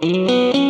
Música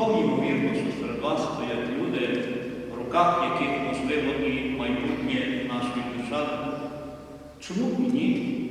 Цілком ймовірно, що серед вас стоять люди, в руках яких можливо і майбутнє нашої держави. Чому б мені?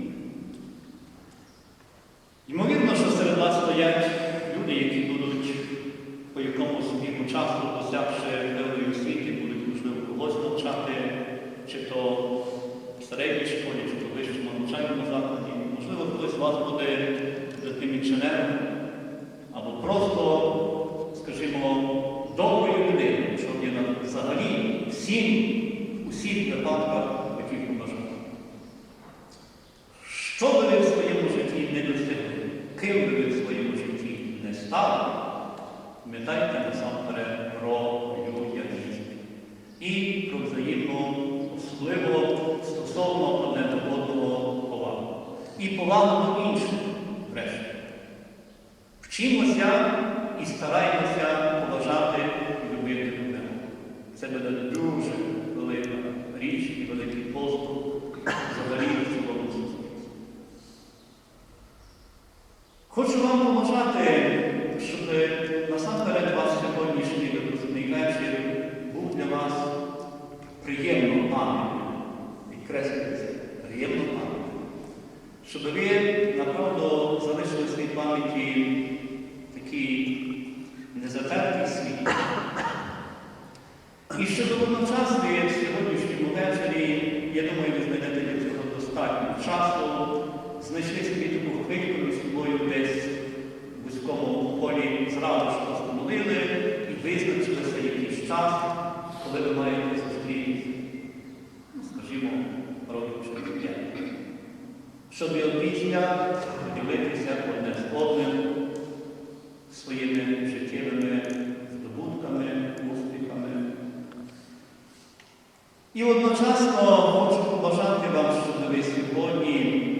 І щоб водночас ви в сьогоднішньому вечорі, я думаю, ви знайдете для цього достатньо часу, знайшли собі таку хвильку між собою десь в вузькому полі зразу просто молили і визначилися якийсь час, коли ви маєте зустрітися, ну, скажімо, п'ять. Щоб і опісля поділитися одне з одним І одночасно хочу побажати вам, щоб ви сьогодні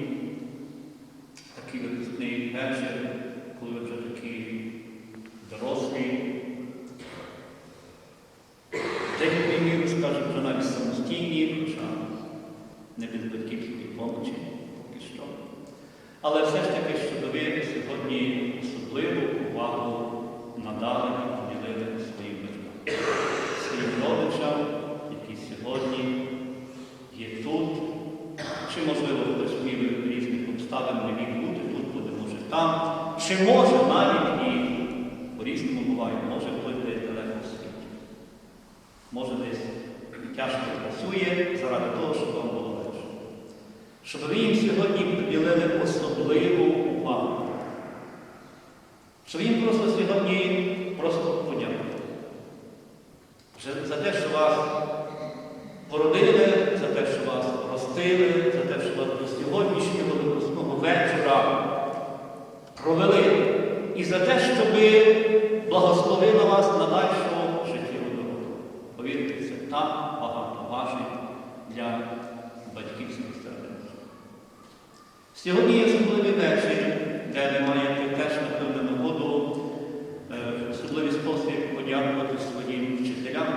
такий випускний вечір, коли ви вже такі дорослі, деякою міру, скажімо, вже навіть самостійні, хоча не без батьківської помочі поки що. Але все ж таки, щоб ви сьогодні особливу увагу надали і поділили своїм батькам, своїм родичам, які сьогодні є тут. Чи, можливо, хтось в міру різних обставин не міг бути тут, буде, може там. Чи може навіть і по-різному буває, може хтось далеко в світі. Може десь тяжко працює заради того, щоб вам було легше. Щоб ви їм сьогодні приділили особливу увагу. Щоб їм просто сьогодні просто подякувати. Вже За те, що вас породили, за те, що вас ростили, за те, що вас до сьогоднішнього випускного вечора провели. І за те, що ви благословили вас на дальшу життєву дорогу. Повірте, це так багато важить для батьківських сердець. Сьогодні є особливий вечір, де ви маєте теж, напевно, нагоду е, в особливий спосіб подякувати своїм вчителям.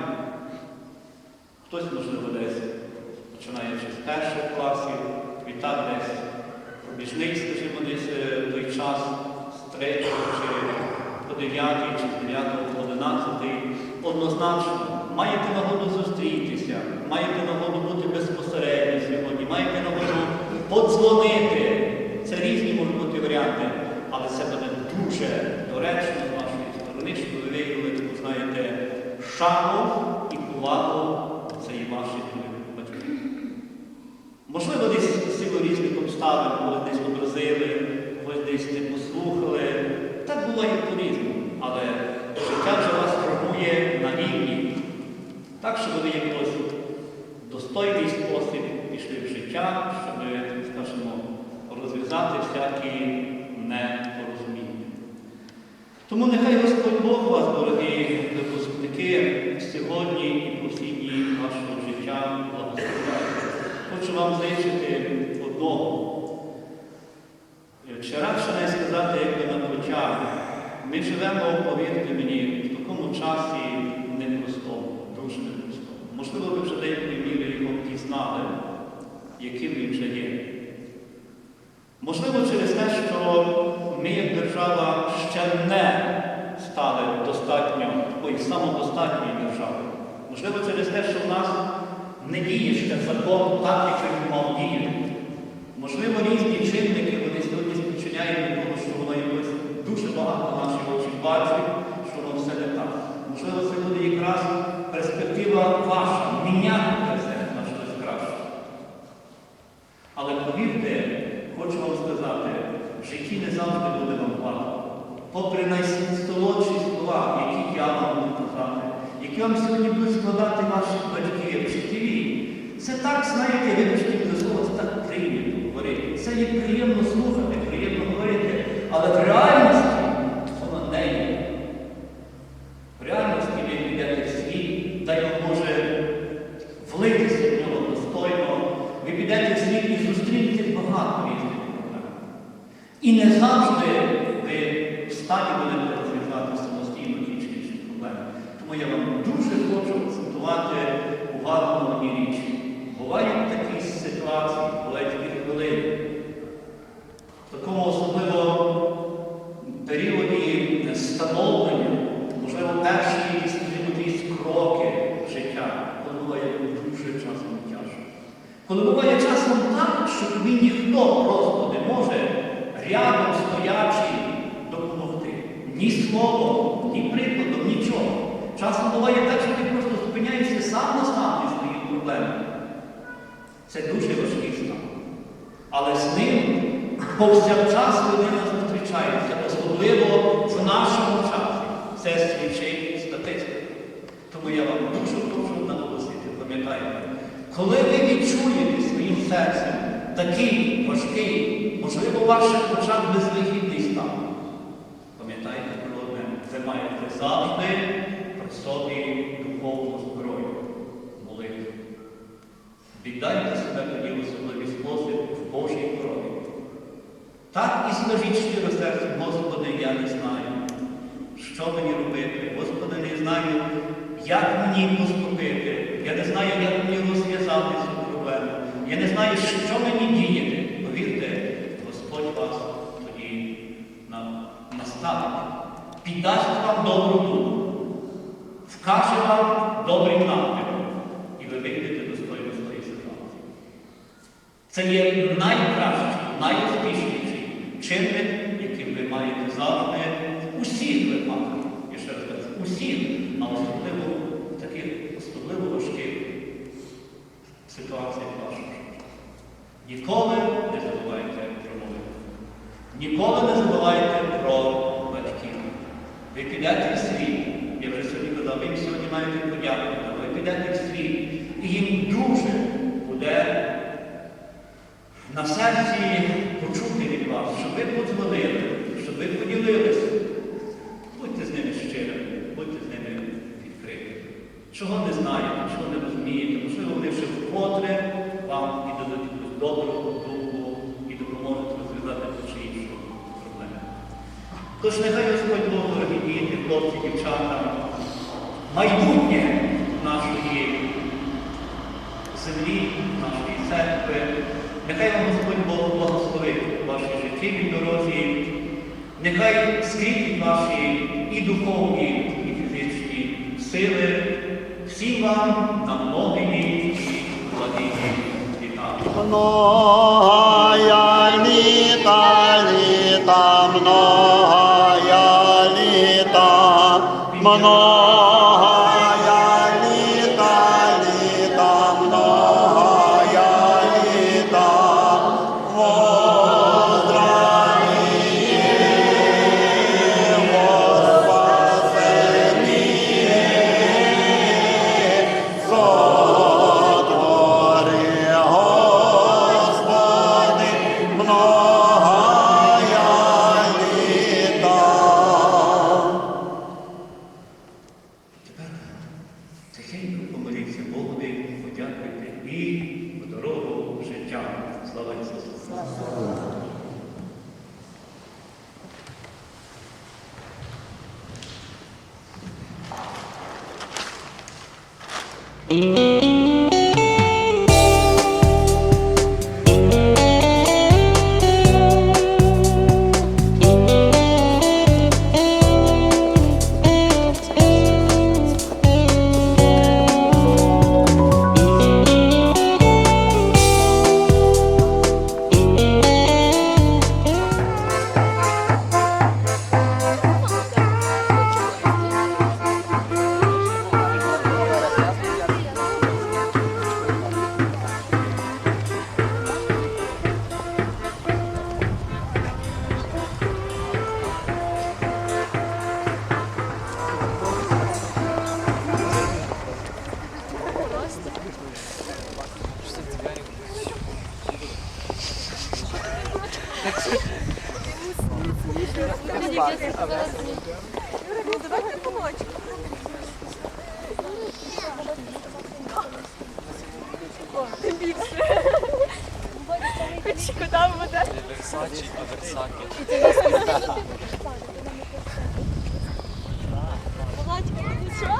Хтось, можливо, десь починаючи з перших класів, відтак десь пробіжний, скажімо, десь е, той час з третього чи по дев'ятий, чи з дев'ятого по одинадцятий. Однозначно, маєте нагоду зустрітися, маєте нагоду бути безпосередньо сьогодні, маєте нагоду подзвонити. Це різні можуть бути варіанти, але це буде дуже доречно з вашої сторони, щоб ви виявили таку, знаєте, шану і повагу цієї вашої батьків. Можливо, десь силу різних обставин, коли десь образили, когось десь не послухали. Так буває по-різному. Але життя вже вас формує на рівні. Так, щоб ви якось достойний спосіб пішли в життя, щоб, скажімо, розв'язати всякі непорозуміння. Тому нехай Господь Бог вас, дорогі випускники, сьогодні і по всі дні вашого життя благословляє. Хочу вам зичити одного. Радше не сказати, якби на плечах, ми живемо, повірте мені, в такому часі непростому, дуже непростому. Можливо, ви вже деякою мірою його пізнали, яким він вже є. Можливо, через те, що ми, як держава, ще не стали достатньо такою самодостатньою державою. Можливо, через те, що в нас не діє ще закон так, як він мав діяти. Можливо, різні чинники вони сьогодні спричиняють до того, що воно якось дуже багато наші очі бачать, що воно все не так. Можливо, це буде якраз перспектива ваша, міняти все на щось краще. Але повірте, хочу вам сказати, в не завжди буде вам багато. Попри найстолодші слова, які я вам буду казати, які вам сьогодні будуть складати ваші батьки, вчителі, це так, знаєте, вибачте за слово, це так приємно говорити. Це є приємно слухати, приємно говорити, але в реальності воно не є. В реальності ви підете в світ, дай вам Боже влитися в нього достойно, ви підете в світ і зустрінете багато різних проблем. І не завжди ви в стані будете розв'язати самостійно ті чи інші проблеми. Тому я вам дуже хочу акцентувати увагу на одній річі. Бувають такі ситуації, в ледь хвилини. В такому особливо періоді становлення, можливо, перші якісь, якісь кроки життя, коли буває дуже часом тяжко. Коли буває часом так, що тобі ніхто просто не може рядом стоячи допомогти. Ні словом, ні прикладом, нічого. Часом буває так, що ти просто зупиняєшся сам на зі своїх проблем. Це дуже важкий стан. Але з ним повсякчас людина зустрічається, особливо в нашому часі. Це свідчить статистика. Тому я вам дуже прошу наголосити, пам'ятайте, коли ви відчуєте своїм серцем такий важкий, можливо, в ваших очах безвихідний стан, пам'ятайте про одне, ви маєте завжди при собі духовну зброю, молитву. Віддайте себе тоді в особливий спосіб в Божій крові. Так і скажіть щиро серцем, Господи, я не знаю, що мені робити. Господи, не знаю, як мені поступити. Я не знаю, як мені розв'язати цю проблему. Я не знаю, що мені діяти. Повірте, Господь вас тоді на- наставить, піддасть вам добру думку, вкаже вам добрий напрямок, і ви вийдете достойно тої ситуації. Це є найкращий, найуспішніший чинник, яким ви маєте завжди усіх випадках, я ще раз усіх, а особливо в таких особливо важких ситуаціях вашого життя. Ніколи не забувайте про молитву. Ніколи не забувайте про батьків. Ви підете в світ, я вже сьогодні казав, ви їм сьогодні маєте подякувати, ви підете в світ, і їм дуже буде на серці почути від вас, щоб ви подзвонили, щоб ви поділилися. Будьте з ними щирими, будьте з ними відкриті. Чого не знаєте, чого не розумієте, можливо, вони вже вкотре вам і дадуть якусь добру думку і допоможуть розв'язати ту чи іншу проблему. Тож нехай Господь Бог, дорогі діти, хлопці, дівчата, майбутнє нашої землі, нашої церкви. Нехай вам Господь Бог благословить вашій життєвій дорозі. Нехай скріпить ваші і духовні, і фізичні сили. Всім вам на многії і владині літа. Многая Куди буде? Версачі, Версакі. Володька, ти що?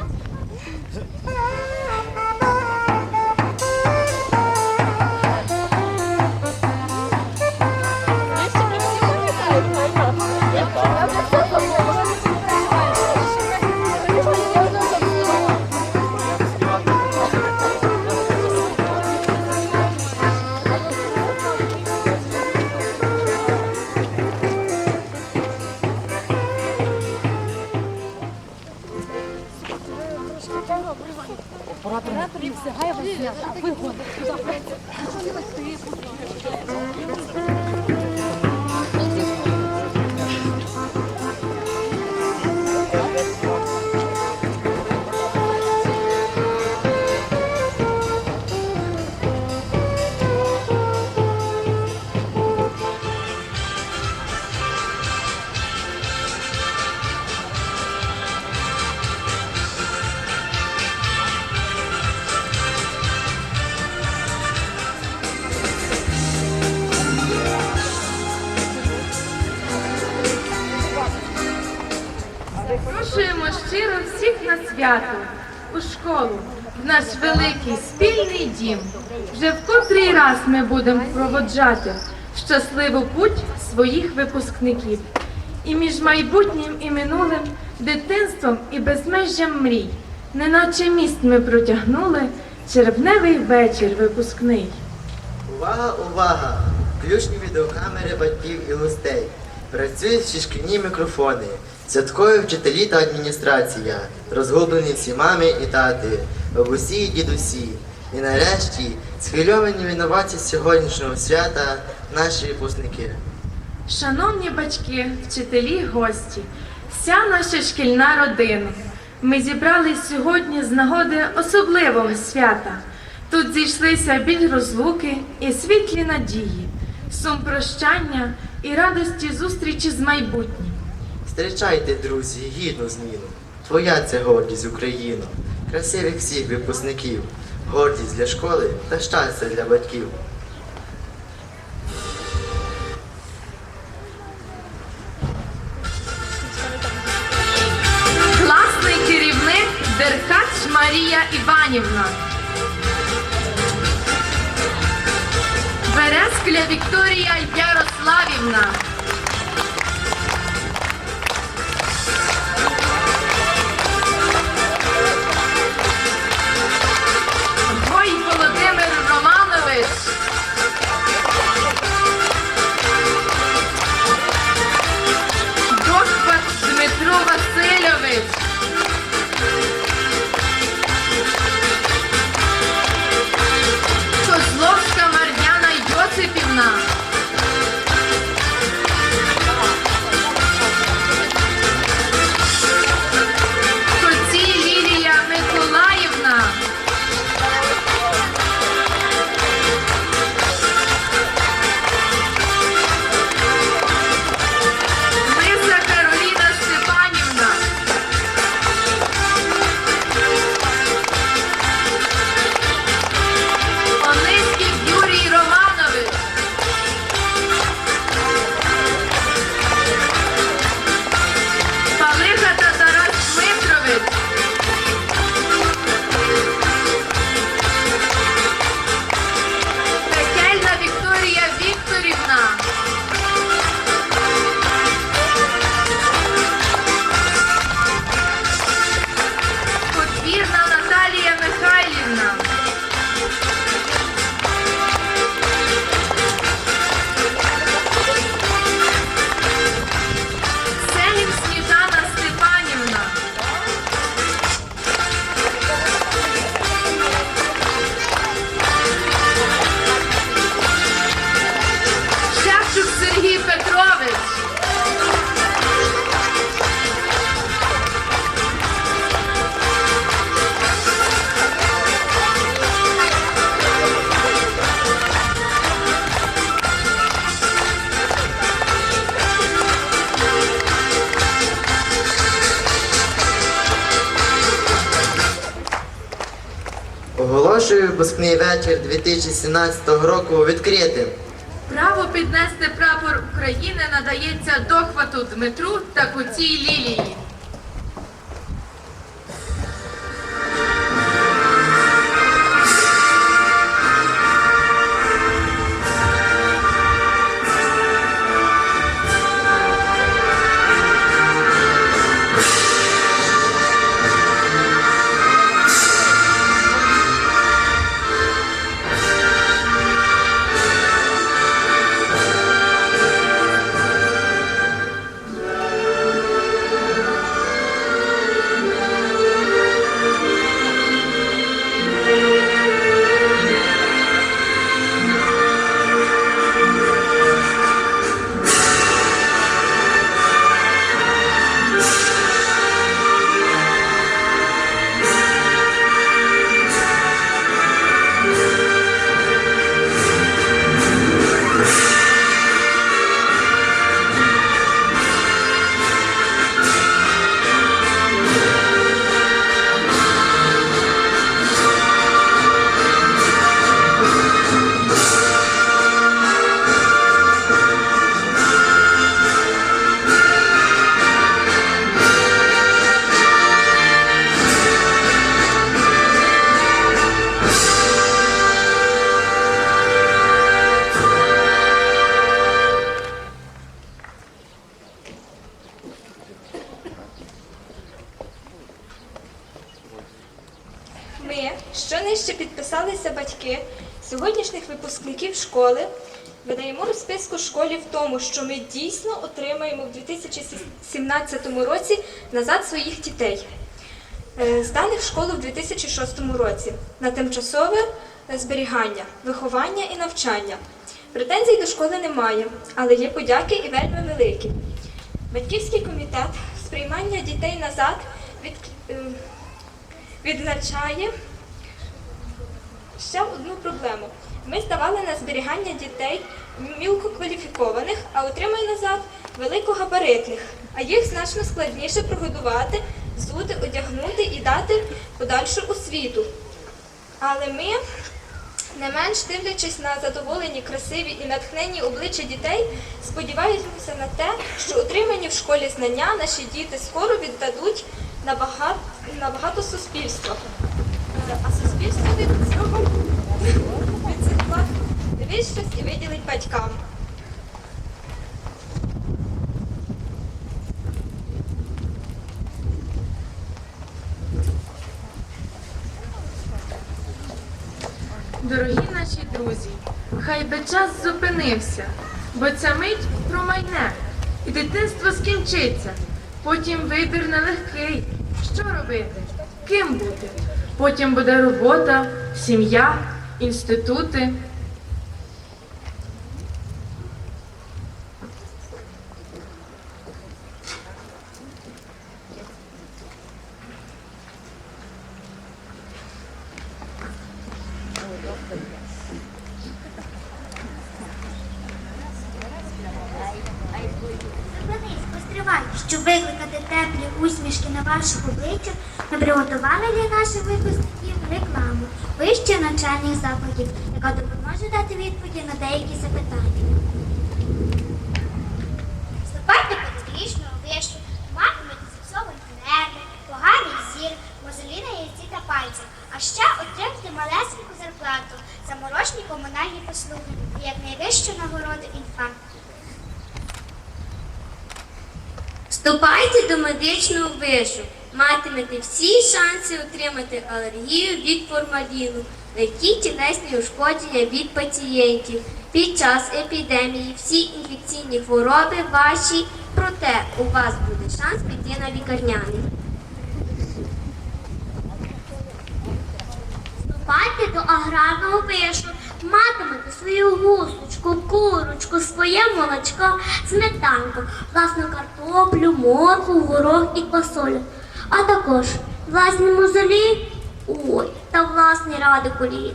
Дім. Вже в котрий раз ми будемо проводжати щасливу путь своїх випускників. І між майбутнім і минулим, дитинством і безмежжям мрій, неначе міст ми протягнули червневий вечір випускний. Увага, увага! Включні відеокамери батьків і гостей. Працюють шкільні мікрофони. Святкові вчителі та адміністрація. Розгублені всі мами і тати, бабусі і дідусі. І нарешті схвильовані винуваті сьогоднішнього свята наші випускники. Шановні батьки, вчителі, гості, вся наша шкільна родина. Ми зібрались сьогодні з нагоди особливого свята. Тут зійшлися біль розлуки і світлі надії, сум прощання і радості зустрічі з майбутнім. Зустрічайте, друзі, гідну зміну. Твоя це гордість Україно, красивих всіх випускників, гордість для школи та щастя для батьків. Класний керівник Деркач Марія Іванівна. Березкля Вікторія Ярославівна. Випускний вечір 2017 року відкритим. Право піднести прапор України надається дохвату Дмитру та куцій Лілії. Школи видаємо розписку школі в тому, що ми дійсно отримаємо в 2017 році назад своїх дітей. Е, Зданих школу в 2006 році на тимчасове е, зберігання, виховання і навчання. Претензій до школи немає, але є подяки і вельми великі. Батьківський комітет з приймання дітей назад від, е, відзначає ще одну проблему. Ми здавали на зберігання дітей мілкокваліфікованих, а отримали назад великогабаритних, а їх значно складніше прогодувати, зути, одягнути і дати подальшу освіту. Але ми, не менш дивлячись на задоволені, красиві і натхненні обличчя дітей, сподіваємося на те, що отримані в школі знання наші діти скоро віддадуть на багато, на багато суспільства. А суспільство від цього вищось і виділить батькам. Дорогі наші друзі, хай би час зупинився, бо ця мить промайне, і дитинство скінчиться. Потім вибір нелегкий. Що робити? Ким бути? Потім буде робота, сім'я, інститути. Щоб викликати теплі усмішки на ваших обличчях, ми приготували для наших випускників рекламу вищих навчальних закладів, яка допоможе дати відповіді на деякі запитання. Вступайте по технічному вишу, матимете зіпсовані нерви, поганий зір, мозолі на яйці та пальцях, а ще отримати малесеньку зарплату, заморочні комунальні послуги і як найвищу нагороду інфаркт. Вступайте до медичного вишу. Матимете всі шанси отримати алергію від формаліну, легкі тілесні ушкодження від пацієнтів. Під час епідемії всі інфекційні хвороби ваші, проте у вас буде шанс піти на лікарняний. Вступайте до аграрного вишу, матимете свою гусочку, курочку, своє молочко, сметанку, власну картоплю, моркву, горох і квасолю. А також власні мозолі, ой, та власні радикулі.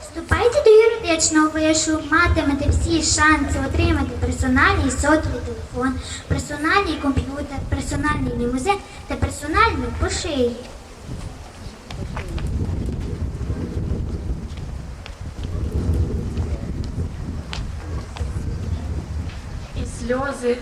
Вступайте до юридичного вишу, матимете всі шанси отримати персональний сотовий телефон, персональний комп'ютер, персональний лімузин та персональну пошию. сльози,